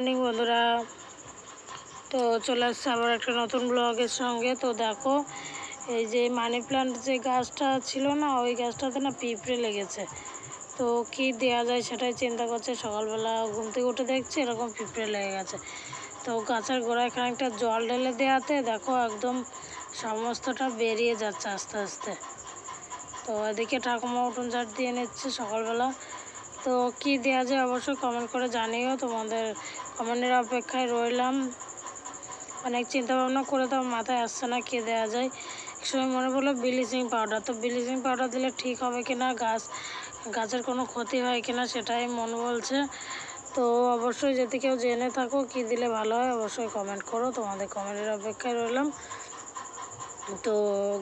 Morning বন্ধুরা। তো চলে আসছে আবার একটা নতুন ব্লগের সঙ্গে। তো দেখো, এই যে মানি প্লান্ট যে গাছটা ছিল না, ওই গাছটাতে না পিঁপড়ে লেগেছে। তো কি দেওয়া যায় সেটাই চিন্তা করছে। সকালবেলা ঘুম থেকে উঠে দেখছি এরকম পিঁপড়ে লেগে গেছে। তো গাছের গোড়ায় খানিকটা জল ঢেলে দেওয়াতে দেখো একদম সমস্তটা বেরিয়ে যাচ্ছে আস্তে আস্তে। তো এদিকে ঠাকুমা উঠোন ঝাড় দিয়ে নিচ্ছে সকালবেলা। তো কি দেওয়া যায় অবশ্যই কমেন্ট করে জানিও তোমাদের কমেন্টের অপেক্ষায় রইলাম। অনেক চিন্তা ভাবনা করে তো মাথায় আসছে না কী দেওয়া যায়। এক সময় মনে পড়ল ব্লিচিং পাউডার। তো ব্লিচিং পাউডার দিলে ঠিক হবে কি না গাছ, গাছের কোনো ক্ষতি হয় কি না সেটাই মন বলছে। তো অবশ্যই যদি কেউ জেনে থাকো কী দিলে ভালো হয়, অবশ্যই কমেন্ট করো। তোমাদের কমেন্টের অপেক্ষায় রইলাম। তো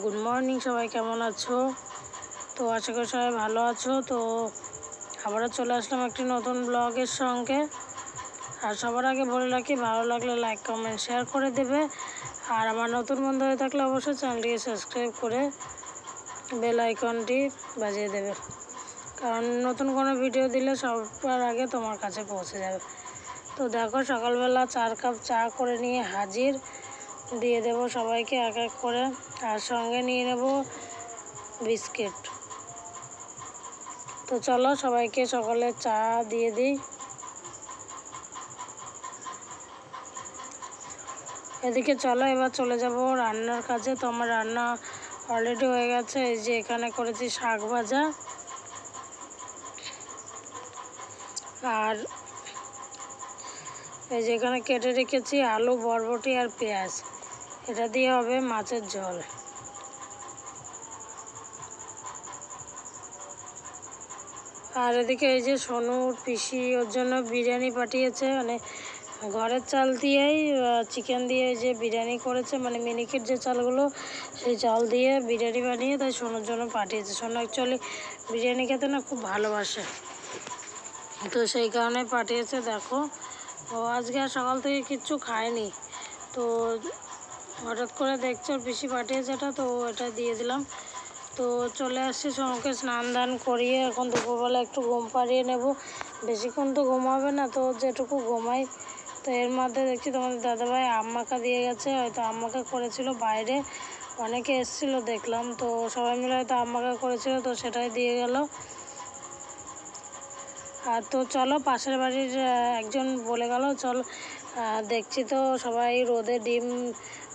গুড মর্নিং সবাই কেমন আছো? তো আশা করি সবাই ভালো আছো। তো আবারও চলে আসলাম একটি নতুন ব্লগের সঙ্গে। আর সবার আগে বলে রাখি, ভালো লাগলে লাইক কমেন্ট শেয়ার করে দেবে। আর আমার নতুন বন্ধু হয়ে থাকলে অবশ্যই চ্যানেলটিকে সাবস্ক্রাইব করে বেল আইকনটি বাজিয়ে দেবে। কারণ নতুন কোনো ভিডিও দিলে সবার আগে তোমার কাছে পৌঁছে যাবে। তো দেখো, সকালবেলা চার কাপ চা করে নিয়ে হাজির। দিয়ে দেব সবাইকে এক এক করে। আর সঙ্গে নিয়ে নেব বিস্কিট। তো চলো সবাইকে সকালে চা দিয়ে দিই। এদিকে চলো, এবার চলে যাব রান্নার কাজে। তো আমার রান্না অলরেডি হয়ে গেছে, এই যে এখানে করেছি শাক ভাজা। আর এই যে এখানে কেটে রেখেছি আলু, বরবটি আর পেঁয়াজ। এটা দিয়ে হবে মাছের ঝোল। আর এদিকে এই যে সোনুর পিসি ওর জন্য বিরিয়ানি পাঠিয়েছে মানে ঘরের চাল দিয়েই চিকেন দিয়ে যে বিরিয়ানি করেছে মানে মিনিকেট যে চালগুলো, সেই চাল দিয়ে বিরিয়ানি বানিয়ে তাই সোনুর জন্য পাঠিয়েছে। সোনু অ্যাকচুয়ালি বিরিয়ানি খেতে না খুব ভালোবাসে। তো সেই কারণে পাঠিয়েছে, দেখো। ও আজকে সকাল থেকে কিচ্ছু খায়নি। তো হঠাৎ করে দেখছ পিসি পাঠিয়েছে এটা, তো এটা দিয়ে দিলাম। তো চলে আসছি সোমকে স্নান দান করিয়ে, এখন দুপুরবেলা একটু ঘুম পাড়িয়ে নেব। বেশিক্ষণ তো ঘুমাবে না, তো যেটুকু ঘুমাই। তো এর মধ্যে দেখছি তোমাদের দাদাভাই আম্মাকা দিয়ে গেছে, হয়তো আম্মাকা করেছিল বাইরে। অনেকে এসেছিল, দেখলাম। তো সবাই মিলে হয়তো আম্মাকা করেছিল, তো সেটাই দিয়ে গেল। আর তো চলো, পাশের বাড়ির একজন বলে গেল, চল দেখছি তো সবাই রোদে ডিম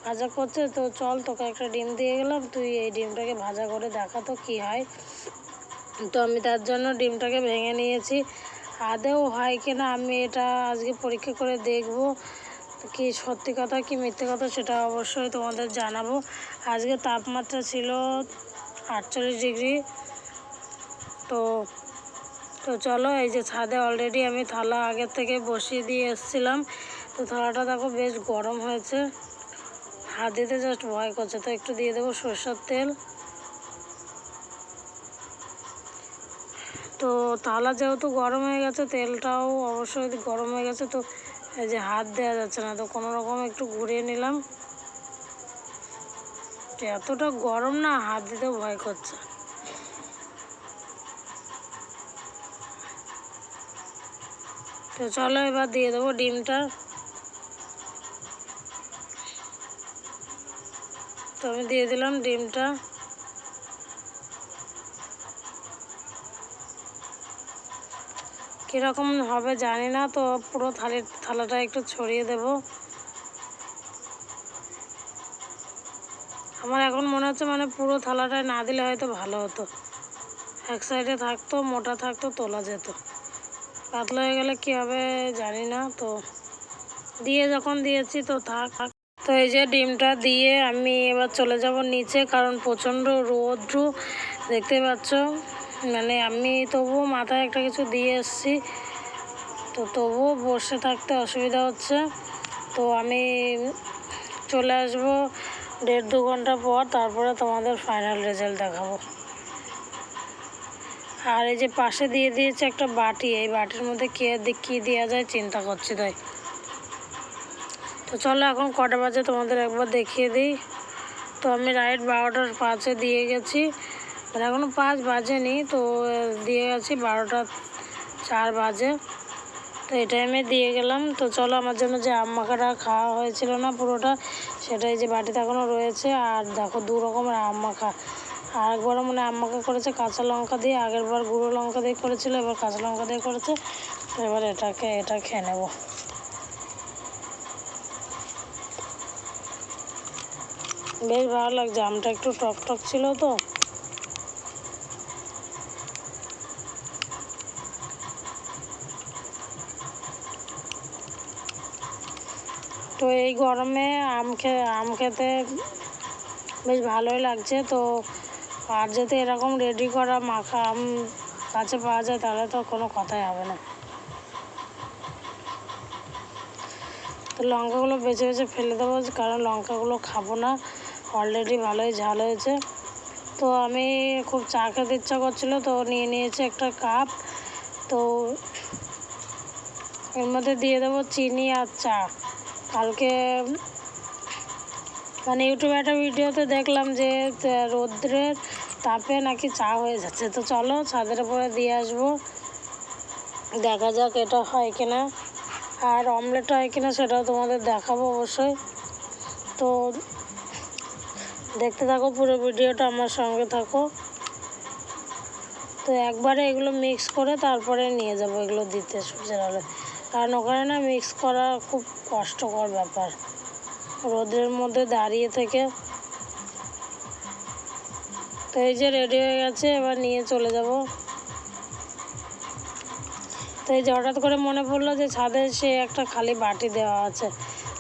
ভাজা করছে। তো চল, তোকে একটা ডিম দিয়ে গেলাম। তুই এই ডিমটাকে ভাজা করে দেখা তো কী হয়। তো আমি তার জন্য ডিমটাকে ভেঙে নিয়েছি। আদেও হয় কি না আমি এটা আজকে পরীক্ষা করে দেখব। কি সত্যি কথা, কি মিথ্যে কথা সেটা অবশ্যই তোমাদের জানাব। আজকে তাপমাত্রা ছিল আটচল্লিশ ডিগ্রি। তো তো চলো এই যে ছাদে অলরেডি আমি থালা আগের থেকে বসিয়ে দিয়ে এসেছিলাম। তো থালাটা দেখো বেশ গরম হয়েছে। হাত দিতে জাস্ট ভয় করছে, তো একটু দিয়ে দেবো সরষের তেল। তো থালা যেহেতু গরম হয়ে গেছে, তেলটাও অবশ্যই গরম হয়ে গেছে, তো এই যে হাত দেওয়া যাচ্ছে না, তো কোনো রকম একটু ঘুরিয়ে নিলাম। এতটা গরম না, হাত দিতেও ভয় করছে। তো চলো এবার দিয়ে দেবো ডিমটা। তো আমি দিয়ে দিলাম ডিমটা। কীরকম হবে জানি না, তো পুরো থালির থালাটা একটু ছড়িয়ে দেব। আমার এখন মনে হচ্ছে মানে পুরো থালাটায় না দিলে হয়তো ভালো হতো। এক সাইডে থাকতো, মোটা থাকতো, তোলা যেত। পাতলা হয়ে গেলে কী হবে জানি না, তো দিয়ে যখন দিয়েছি তো থাক। তো এই যে ডিমটা দিয়ে আমি এবার চলে যাব নিচে, কারণ প্রচণ্ড রৌদ্র, দেখতে পাচ্ছ? মানে আমি তবুও মাথায় একটা কিছু দিয়ে এসছি। তো তবুও বসে থাকতে অসুবিধা হচ্ছে। তো আমি চলে আসব দেড় দু ঘণ্টা পর, তারপরে তোমাদের ফাইনাল রেজাল্ট দেখাবো। আর এই যে পাশে দিয়ে দিয়েছে একটা বাটি, এই বাটির মধ্যে কে কী দেওয়া যায় চিন্তা করছি তাই। তো চলো এখন কটা বাজে তোমাদের একবার দেখিয়ে দিই। তো আমি রাইট বারোটার পাঁচে দিয়ে গেছি। মানে এখনও পাঁচ বাজেনি, তো দিয়ে গেছি বারোটা চার বাজে। তো এই টাইমে দিয়ে গেলাম। তো চলো আমার জন্য যে আম মাখাটা খাওয়া হয়েছিল না পুরোটা, সেটাই যে বাটিতে এখনও রয়েছে। আর দেখো দু রকমের আম মাখা। আর একবার মানে আম মাখা করেছে, কাঁচা লঙ্কা দিয়ে, আগের বার গুঁড়ো লঙ্কা দিয়ে করেছিল, এবার কাঁচা লঙ্কা দিয়ে করেছে। তো এবার এটাকে, এটা খেয়ে নেব। বেশ ভালো লাগছে, আমটা একটু টক টক ছিল তো। এই গরমে আম খে, আম খেতে বেশ ভালোই লাগছে। তো আর যদি এরকম রেডি করা মাখা আম কাছে পাওয়া যায়, তাহলে তো কোনো কথাই হবে না। তো লঙ্কাগুলো বেছে বেছে ফেলে দেবো, কারণ লঙ্কাগুলো খাব না। অলরেডি ভালোই ঝাল হয়েছে। তো আমি খুব চা খেতে ইচ্ছা করছিল, তো নিয়ে নিয়েছি একটা কাপ তো এর মধ্যে দিয়ে দেবো চিনি আর চা। কালকে মানে ইউটিউবে একটা ভিডিওতে দেখলাম যে রৌদ্রের তাপে নাকি চা হয়ে যাচ্ছে। তো চলো ছাদের উপরে দিয়ে আসব। দেখা যাক এটা হয় কিনা। আর অমলেট হয় কিনা সেটাও তোমাদের দেখাবো অবশ্যই। তো দেখতে থাকো পুরো ভিডিওটা, আমার সঙ্গে থাকো। তো একবারে এগুলো মিক্স করে তারপরে নিয়ে যাব, এগুলো দিতে সূর্যের আলো কারণ ওখানে না মিক্স করা খুব কষ্টকর ব্যাপার। রোদের মধ্যে দাঁড়িয়ে থেকে। তো এই যে রেডি হয়ে গেছে, এবার নিয়ে চলে যাব। তো এই যে হঠাৎ করে মনে পড়ল যে ছাদে সে একটা খালি বাটি দেওয়া আছে।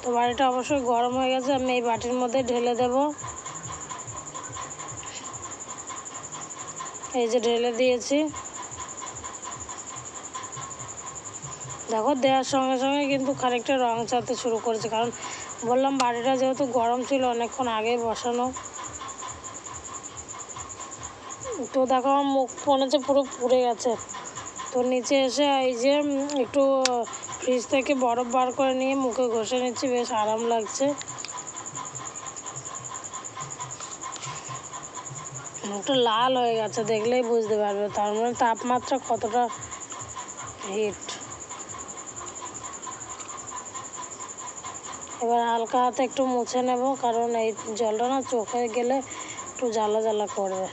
তো বাটিটা অবশ্যই গরম হয়ে গেছে, আমি এই বাটির মধ্যে ঢেলে দেব। এই যে ঢেলে দিয়েছি। দেখো, দেওয়ার সঙ্গে সঙ্গে কিন্তু খানিকটা রং চাতে শুরু করেছে। কারণ বললাম, বাড়িটা যেহেতু গরম ছিল, অনেকক্ষণ আগেই বসানো। তো দেখো, আমার মুখ মনে পুরো পুড়ে গেছে। তো নিচে এসে এই যে একটু ফ্রিজ থেকে বরফ বার করে নিয়ে মুখে ঘষে নিচ্ছি, বেশ আরাম লাগছে। মুখটা লাল হয়ে গেছে, দেখলেই বুঝতে পারবে। তার মানে তাপমাত্রা কতটা হিট এবার হালকা হাতে একটু মুছে নেব, কারণ এই জলটা না চোখে গেলে একটু জ্বালা জ্বালা করবে।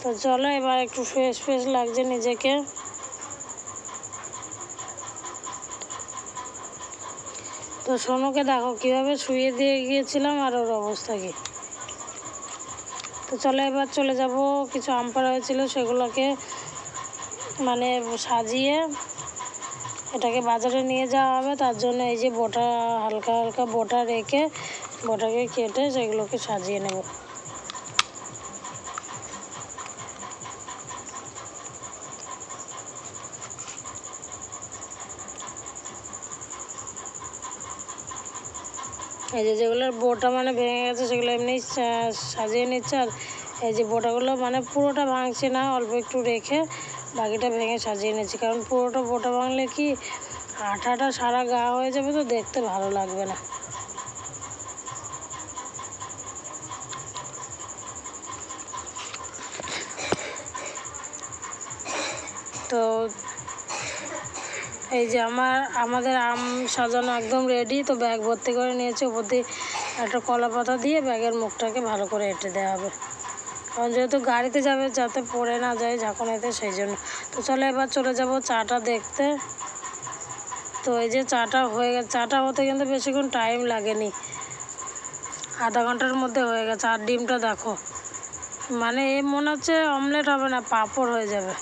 তো চলো এবার একটু ফ্রেশ ফ্রেশ লাগছে নিজেকে। তো সোনুকে দেখো কীভাবে শুয়ে দিয়ে গিয়েছিলাম আর ওর অবস্থা কি। তো চলো এবার চলে যাব, কিছু আম পাড়া হয়েছিল সেগুলোকে মানে সাজিয়ে এটাকে বাজারে নিয়ে যাওয়া হবে, তার জন্য এই যে বোটা, হালকা হালকা বোটা রেখে বোটাকে কেটে সেগুলোকে সাজিয়ে নেব। এই যে যেগুলোর বোটা মানে ভেঙে গেছে, সেগুলো এমনি সাজিয়ে নিচ্ছে, আর এই যে বোটাগুলো মানে পুরোটা ভাঙছে না, অল্প একটু রেখে বাকিটা ভেঙে সাজিয়ে নিয়েছি। কারণ পুরোটা বোটা ভাঙলে কি আঠাটা সারা গা হয়ে যাবে তো দেখতে ভালো লাগবে না। তো এই যে আমার, আমাদের আম সাজানো একদম রেডি তো ব্যাগ ভর্তি করে নিয়েছি। ওপর দিয়ে একটা কলা পাতা দিয়ে ব্যাগের মুখটাকে ভালো করে এঁটে দেওয়া হবে। যেহেতু গাড়িতে যাবে, যাতে পড়ে না যায় ঝাঁকুনিতে সেই জন্য। তো চলো এবার চলে যাব চাটা দেখতে। তো এই যে চাটা হয়ে গেছে, চাটা হতে কিন্তু বেশিক্ষণ টাইম লাগেনি। আধা ঘণ্টার মধ্যে হয়ে গেছে। আর ডিমটা দেখো মানে এ মনে হচ্ছে অমলেট হবে না, পাপড় হয়ে যাবে।